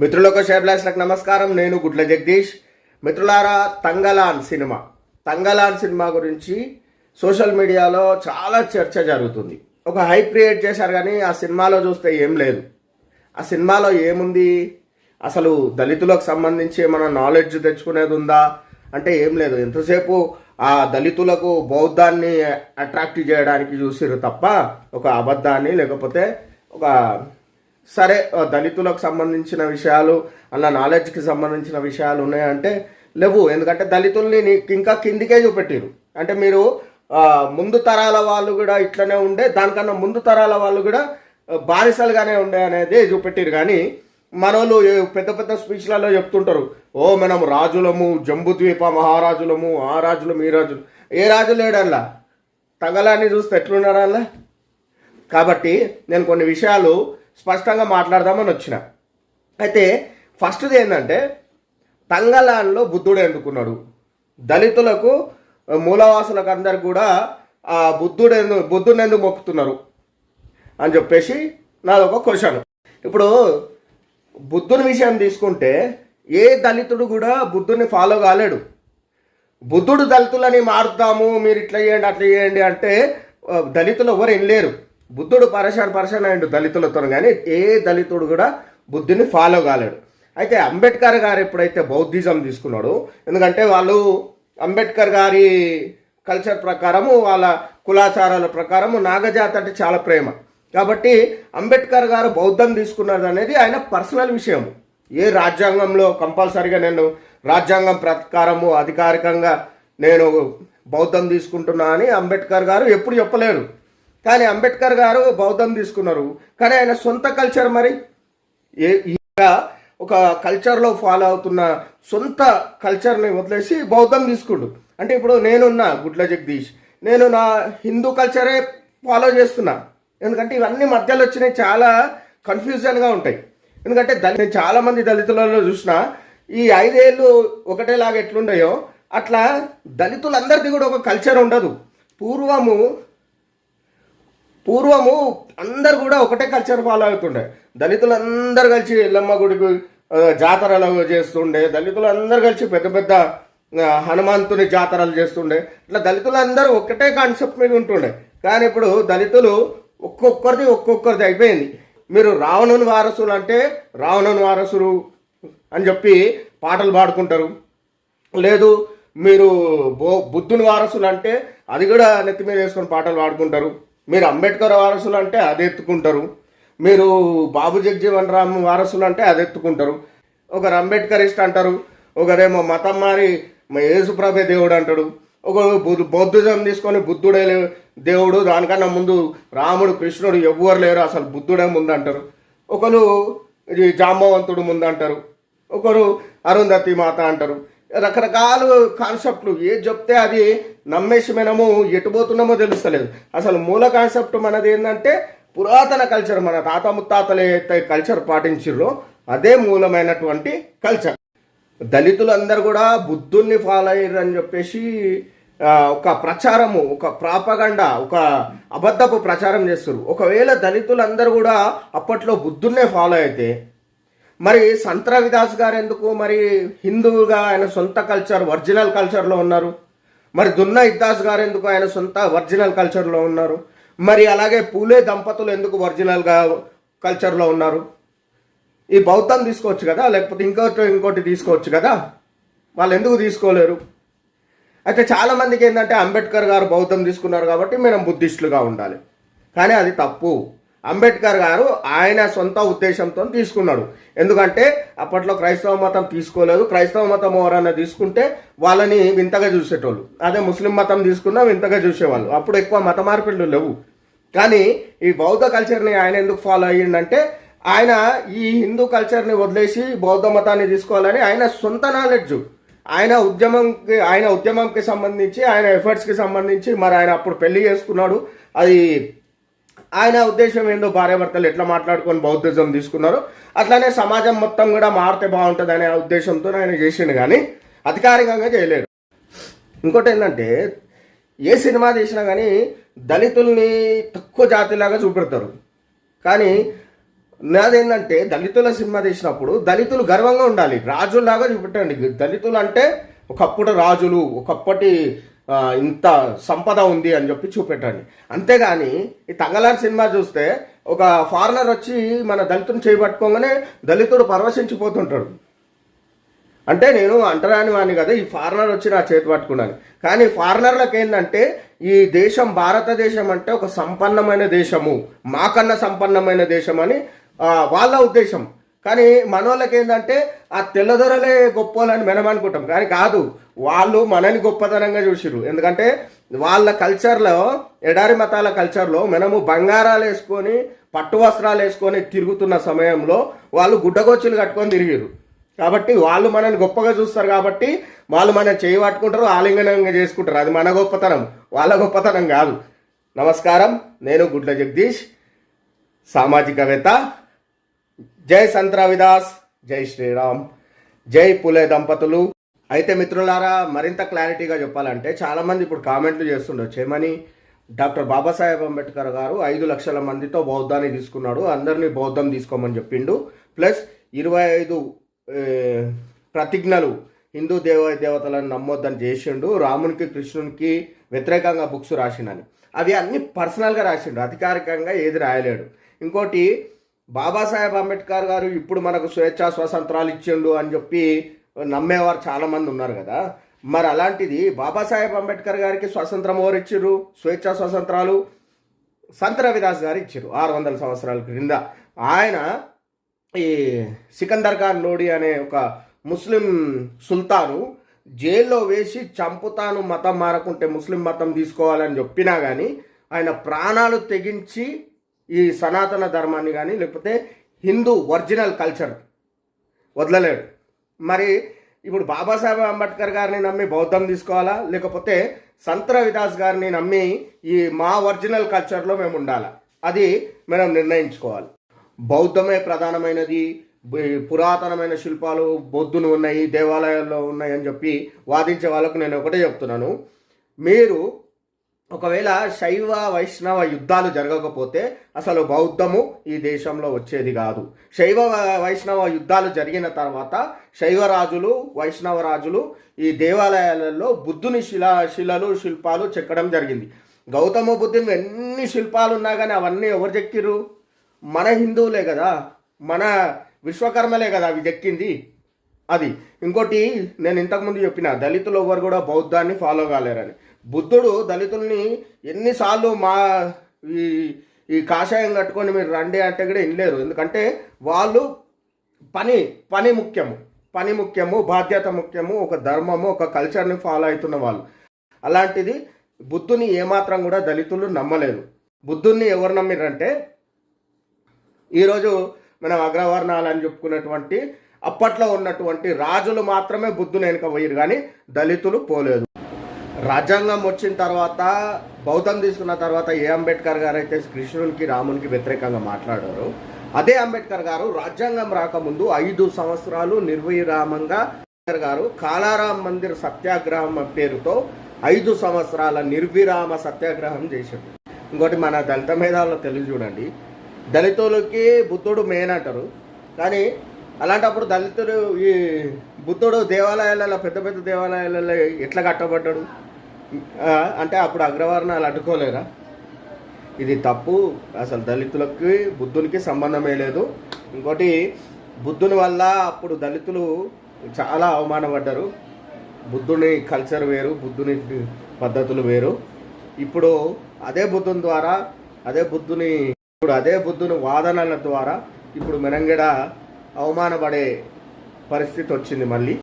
మిత్రులకు షేబ్లాస్లకు నమస్కారం. నేను గుడ్ల జగదీష్. మిత్రులారా తంగలాన్ సినిమా. తంగలాన్ సినిమా గురించి సోషల్ మీడియాలో చాలా చర్చ జరుగుతుంది. ఒక హైప్ క్రియేట్ చేశారు కానీ ఆ సినిమాలో చూస్తే ఏం లేదు. ఆ సినిమాలో ఏముంది? అసలు దళితులకు సంబంధించి ఏమైనా నాలెడ్జ్ తెచ్చుకునేది ఉందా? అంటే ఏం లేదు. ఎంతసేపు ఆ దళితులకు బౌద్ధాన్ని అట్రాక్ట్ చేయడానికి చూసిరు తప్ప ఒక అబద్ధాన్ని లేకపోతే ఒక సరే దళితులకు సంబంధించిన విషయాలు అలా నాలెడ్జ్కి సంబంధించిన విషయాలు ఉన్నాయంటే లేవు. ఎందుకంటే దళితుల్ని నీకు ఇంకా కిందికే చూపెట్టిరు. అంటే మీరు ముందు తరాల వాళ్ళు కూడా ఇట్లనే ఉండే దానికన్నా ముందు తరాల వాళ్ళు కూడా బానిసలుగానే ఉండే అనేది చూపెట్టిరు. కానీ మనోళ్ళు పెద్ద పెద్ద స్పీచ్లలో చెప్తుంటారు ఓ మనం రాజులము జంబుద్వీప మహారాజులము ఆ రాజులు మీ రాజులు. ఏ రాజు లేడల్లా? తగలాన్ని చూస్తే ఎట్లున్నారల్లా? కాబట్టి నేను కొన్ని విషయాలు స్పష్టంగా మాట్లాడదామని వచ్చిన. అయితే ఫస్ట్ది ఏంటంటే తంగలాన్లో బుద్ధుడు ఎందుకున్నాడు? దళితులకు మూలవాసులకు అందరు కూడా ఆ బుద్ధుడు ఎందు బుద్ధుని ఎందుకు మొక్కుతున్నారు? అని చెప్పేసి నాదొక క్వశ్చన్ ఇప్పుడు బుద్ధుని విషయం తీసుకుంటే ఏ దళితుడు కూడా బుద్ధుడిని ఫాలో కాలేడు. బుద్ధుడు దళితులని మారుతాము మీరు ఇట్లా చేయండి అట్లా చేయండి అంటే దళితులు ఎవరు లేరు. బుద్ధుడు పరేషాన్ పరేషాన్ అయ్యాడు దళితులతో కానీ ఏ దళితుడు కూడా బుద్ధుని ఫాలో కాలేడు. అయితే అంబేద్కర్ గారు ఎప్పుడైతే బౌద్ధిజం తీసుకున్నాడు ఎందుకంటే వాళ్ళు అంబేద్కర్ గారి కల్చర్ ప్రకారము వాళ్ళ కులాచారాల ప్రకారము నాగజాతి అంటే చాలా ప్రేమ. కాబట్టి అంబేద్కర్ గారు బౌద్ధం తీసుకున్నది అనేది ఆయన పర్సనల్ విషయం. ఏ రాజ్యాంగంలో కంపల్సరిగా నేను రాజ్యాంగం ప్రకారము అధికారికంగా నేను బౌద్ధం తీసుకుంటున్నా అని అంబేద్కర్ గారు ఎప్పుడు చెప్పలేరు. కానీ అంబేద్కర్ గారు బౌద్ధం తీసుకున్నారు. కానీ ఆయన సొంత కల్చర్ మరి. ఏ ఇంకా ఒక కల్చర్లో ఫాలో అవుతున్న సొంత కల్చర్ని వదిలేసి బౌద్ధం తీసుకుండు. అంటే ఇప్పుడు నేనున్నా గుడ్ల జగదీష్. నేను నా హిందూ కల్చరే ఫాలో చేస్తున్నా. ఎందుకంటే ఇవన్నీ మధ్యలో వచ్చినాయి చాలా కన్ఫ్యూజన్గా ఉంటాయి. ఎందుకంటే దళి చాలామంది దళితులలో చూసిన ఈ ఐదేళ్ళు ఒకటేలాగా ఎట్లుండయో అట్లా దళితులందరిది కూడా ఒక కల్చర్ ఉండదు. పూర్వము పూర్వము అందరు కూడా ఒకటే కల్చర్ ఫాలో అవుతుండే. దళితులు అందరు కలిసి ఎల్లమ్మ గుడికి జాతరలు చేస్తుండే. దళితులు అందరు కలిసి పెద్ద పెద్ద హనుమంతుని జాతరలు చేస్తుండే. ఇట్లా దళితులు అందరూ ఒకటే కాన్సెప్ట్ మీద ఉంటుండే. కానీ ఇప్పుడు దళితులు ఒక్కొక్కరిది ఒక్కొక్కరిది అయిపోయింది. మీరు రావణుని వారసులు అంటే రావణుని వారసులు అని చెప్పి పాటలు పాడుకుంటారు. లేదు మీరు బో బుద్ధుని వారసులు అంటే అది కూడా నెత్తి మీద వేసుకొని పాటలు పాడుకుంటారు. మీరు అంబేద్కర్ వారసులు అంటే అది ఎత్తుకుంటారు. మీరు బాబు జగ్జీవన్ రామ్ వారసులు అంటే అది ఎత్తుకుంటారు. ఒకరు అంబేద్కరిస్ట్ అంటారు ఒకరేమో మతం మారి మా యేసుప్రభే దేవుడు అంటాడు. ఒక బౌద్ధిజం తీసుకొని బుద్ధుడే లే- దేవుడు దానికన్నా ముందు రాముడు కృష్ణుడు ఎవ్వరు లేరు అసలు బుద్ధుడే ముందు అంటారు ఒకరు ఇది జాంబవంతుడు ముందు అంటారు ఒకరు అరుంధతి మాత అంటారు. రకరకాల కాన్సెప్ట్లు ఏది చెప్తే అది నమ్మేసి మనము ఎటు పోతున్నామో తెలుస్తలేదు. అసలు మూల కాన్సెప్ట్ మనది ఏంటంటే పురాతన కల్చర్ మన తాత ముత్తాతలు ఏదైతే కల్చర్ పాటించిర్రో అదే మూలమైనటువంటి కల్చర్ దళితులందరూ కూడా బుద్ధుల్ని ఫాలో అయ్యారు అని చెప్పేసి ఒక ప్రచారము ఒక ప్రాపగండ ఒక అబద్ధపు ప్రచారం చేస్తారు ఒకవేళ దళితులందరూ కూడా అప్పట్లో బుద్ధున్నే ఫాలో అయితే మరి సంత్ విదాస్ గారు ఎందుకు మరి హిందువుగా ఆయన సొంత కల్చర్ ఒరిజినల్ కల్చర్లో ఉన్నారు? మరి దున్నా ఇద్దాస్ గారు ఎందుకు ఆయన సొంత ఒరిజినల్ కల్చర్లో ఉన్నారు? మరి అలాగే పూలే దంపతులు ఎందుకు ఒరిజినల్గా కల్చర్లో ఉన్నారు? ఈ బౌద్ధం తీసుకోవచ్చు కదా? లేకపోతే ఇంకోటి ఇంకోటి తీసుకోవచ్చు కదా? వాళ్ళు ఎందుకు తీసుకోలేరు? అయితే చాలామందికి ఏంటంటే అంబేద్కర్ గారు బౌద్ధం తీసుకున్నారు కాబట్టి మనం బుద్ధిస్టులుగా ఉండాలి. కానీ అది తప్పు. అంబేద్కర్ గారు ఆయన సొంత ఉద్దేశంతో తీసుకున్నాడు. ఎందుకంటే అప్పట్లో క్రైస్తవ మతం తీసుకోలేదు. క్రైస్తవ మతం ఎవరైనా తీసుకుంటే వాళ్ళని వింతగా చూసేటోళ్ళు. అదే ముస్లిం మతం తీసుకున్నా వింతగా చూసేవాళ్ళు. అప్పుడు ఎక్కువ మత మార్పిళ్ళు లేవు. కానీ ఈ బౌద్ధ కల్చర్ని ఆయన ఎందుకు ఫాలో అయ్యిండంటే ఆయన ఈ హిందూ కల్చర్ని వదిలేసి బౌద్ధ మతాన్ని తీసుకోవాలని ఆయన సొంత నాలెడ్జ్. ఆయన ఉద్యమంకి ఆయన ఉద్యమంకి సంబంధించి ఆయన ఎఫర్ట్స్కి సంబంధించి మరి ఆయన అప్పుడు పెళ్ళి చేసుకున్నాడు. అది ఆయన ఉద్దేశం ఏందో భార్యాభర్తలు ఎట్లా మాట్లాడుకొని బౌద్ధిజం తీసుకున్నారో అట్లానే సమాజం మొత్తం కూడా మారితే బాగుంటుంది అనే ఉద్దేశంతో ఆయన చేసిండు కానీ అధికారికంగా చేయలేడు ఇంకోటి ఏంటంటే ఏ సినిమా తీసినా కానీ దళితుల్ని తక్కువ జాతిలాగా చూపెడతారు. కానీ నాదేంటంటే దళితుల సినిమా తీసినప్పుడు దళితులు గర్వంగా ఉండాలి. రాజుల్లాగా చూపెట్టండి. దళితులు అంటే ఒకప్పుడు రాజులు ఒకప్పటి ఇంత సంపద ఉంది అని చెప్పి చూపెట్టండి. అంతేగాని ఈ తంగలాన్ సినిమా చూస్తే ఒక ఫారినర్ వచ్చి మన దళితుని చేపట్టుకోగానే దళితుడు పరవశించిపోతుంటాడు. అంటే నేను అంటరాని వాడిని కదా ఈ ఫారినర్ వచ్చి నా చేతి పట్టుకున్నాను. కానీ ఫారినర్లకు ఏంటంటే ఈ దేశం భారతదేశం అంటే ఒక సంపన్నమైన దేశము మాకన్నా సంపన్నమైన దేశం అని వాళ్ళ ఉద్దేశం. కానీ మనోళ్ళకి ఏంటంటే ఆ తెల్లదొరలే గొప్పలని మనం అనుకుంటాం. కానీ కాదు వాళ్ళు మనని గొప్పతనంగా చూసిరు ఎందుకంటే వాళ్ళ కల్చర్లో ఎడారి మతాల కల్చర్లో మనము బంగారాలు వేసుకొని పట్టు వస్త్రాలు వేసుకొని తిరుగుతున్న సమయంలో వాళ్ళు గుడ్డగొచ్చులు కట్టుకొని తిరిగిరు కాబట్టి వాళ్ళు మనల్ని గొప్పగా చూస్తారు కాబట్టి వాళ్ళు మనం చేయి పట్టుకుంటారు ఆలింగనంగా చేసుకుంటారు. అది మన గొప్పతనం. వాళ్ళ గొప్పతనం కాదు. నమస్కారం. నేను గుడ్ల జగదీష్ సామాజికవేత్త జై సంత్రావిదాస్ జై శ్రీరామ్ జై పులే దంపతులు. అయితే మిత్రులారా మరింత క్లారిటీగా చెప్పాలంటే చాలామంది ఇప్పుడు కామెంట్లు చేస్తుండొచ్చు ఏమని డాక్టర్ బాబాసాహెబ్ అంబేద్కర్ గారు ఐదు లక్షల మందితో బౌద్ధాన్ని తీసుకున్నాడు అందరినీ బౌద్ధం తీసుకోమని చెప్పిండు. ప్లస్ ఇరవై ఐదు ప్రతిజ్ఞలు హిందూ దేవ దేవతలను నమ్మొద్దని చేసిండు రామునికి కృష్ణునికి వ్యతిరేకంగా బుక్స్ రాసిండని. అవి అన్ని పర్సనల్గా రాసిండు అధికారికంగా ఏది రాయలేడు. ఇంకోటి బాబాసాహెబ్ అంబేద్కర్ గారు ఇప్పుడు మనకు స్వేచ్ఛ స్వతంత్రాలు ఇచ్చిండు అని చెప్పి నమ్మేవారు చాలామంది ఉన్నారు కదా. మరి అలాంటిది బాబాసాహెబ్ అంబేద్కర్ గారికి స్వతంత్రం ఎవరు ఇచ్చిర్రు? స్వేచ్ఛా స్వతంత్రాలు సంత రవిదాస్ గారు ఇచ్చారు ఆరు వందల సంవత్సరాల క్రింద. ఆయన ఈ సికందర్ ఖాన్ లోడి అనే ఒక ముస్లిం సుల్తాను జైల్లో వేసి చంపుతాను మతం మారకుంటే ముస్లిం మతం తీసుకోవాలని చెప్పినా కానీ ఆయన ప్రాణాలు తెగించి ఈ సనాతన ధర్మాన్ని కానీ లేకపోతే హిందూ ఒరిజినల్ కల్చర్ వదలలేడు. మరి ఇప్పుడు బాబాసాహెబ్ అంబేద్కర్ గారిని నమ్మి బౌద్ధం తీసుకోవాలా? లేకపోతే సంత్ర విదాస్ గారిని నమ్మి ఈ మా ఒరిజినల్ కల్చర్లో మేము ఉండాలా? అది మనం నిర్ణయించుకోవాలి. బౌద్ధమే ప్రధానమైనది. పురాతనమైన శిల్పాలు బొద్దును ఉన్నాయి దేవాలయాల్లో ఉన్నాయి అని చెప్పి వాదించే వాళ్ళకు నేను ఒకటే చెప్తున్నాను. మీరు ఒకవేళ శైవ వైష్ణవ యుద్ధాలు జరగకపోతే అసలు బౌద్ధము ఈ దేశంలో వచ్చేది కాదు. శైవ వైష్ణవ యుద్ధాలు జరిగిన తర్వాత శైవ రాజులు వైష్ణవ రాజులు ఈ దేవాలయాలలో బుద్ధుని శిలా శిలలు శిల్పాలు చెక్కడం జరిగింది. గౌతమ బుద్ధుని ఎన్ని శిల్పాలు ఉన్నా కానీ అవన్నీ ఎవరు చెక్కిరు మన హిందువులే కదా. మన విశ్వకర్మలే కదా అవి చెక్కింది. అది. ఇంకోటి నేను ఇంతకుముందు చెప్పిన దళితులు ఎవరు కూడా బౌద్ధాన్ని ఫాలో కాలేరని. బుద్ధుడు దళితుల్ని ఎన్నిసార్లు మా ఈ ఈ కాషాయం కట్టుకొని మీరు రండి అంటే కూడా వినలేరు. ఎందుకంటే వాళ్ళు పని పని ముఖ్యము. పని ముఖ్యము బాధ్యత ముఖ్యము ఒక ధర్మము ఒక కల్చర్ని ఫాలో అవుతున్న వాళ్ళు. అలాంటిది బుద్ధుని ఏమాత్రం కూడా దళితులు నమ్మలేదు బుద్ధుణ్ణి ఎవరు నమ్మిరంటే ఈరోజు మనం అగ్రవర్ణాలు అని చెప్పుకున్నటువంటి అప్పట్లో ఉన్నటువంటి రాజులు మాత్రమే బుద్ధుని వెనుక పోయారు కానీ దళితులు పోలేదు. రాజ్యాంగం వచ్చిన తర్వాత బౌద్ధం తీసుకున్న తర్వాత ఏ అంబేద్కర్ గారు అయితే కృష్ణునికి రామునికి వ్యతిరేకంగా మాట్లాడారు అదే అంబేద్కర్ గారు రాజ్యాంగం రాకముందు ఐదు సంవత్సరాలు నిర్విరామంగా అంబేద్కర్ గారు కాలారాం మందిర్ సత్యాగ్రహం పేరుతో ఐదు సంవత్సరాల నిర్విరామ సత్యాగ్రహం చేశారు. ఇంకోటి మన దళిత మేధావులు తెలుగు చూడండి దళితులకి బుద్ధుడు మెయిన్ అంటారు. కానీ అలాంటప్పుడు దళితుడు ఈ బుద్ధుడు దేవాలయాలలో పెద్ద పెద్ద దేవాలయాలలో ఎట్లా కట్టబడ్డాడు? అంటే అప్పుడు అగ్రవర్ణాలు అడ్డుకోలేరా? ఇది తప్పు. అసలు దళితులకి బుద్ధునికి సంబంధమే లేదు. ఇంకోటి బుద్ధుని వల్ల అప్పుడు దళితులు చాలా అవమానపడ్డారు. బుద్ధుని కల్చర్ వేరు బుద్ధుని పద్ధతులు వేరు. ఇప్పుడు అదే బుద్ధుని ద్వారా అదే బుద్ధుని ఇప్పుడు అదే బుద్ధుని వాదనల ద్వారా ఇప్పుడు మెనంగడ అవమానపడే పరిస్థితి వచ్చింది మళ్ళీ.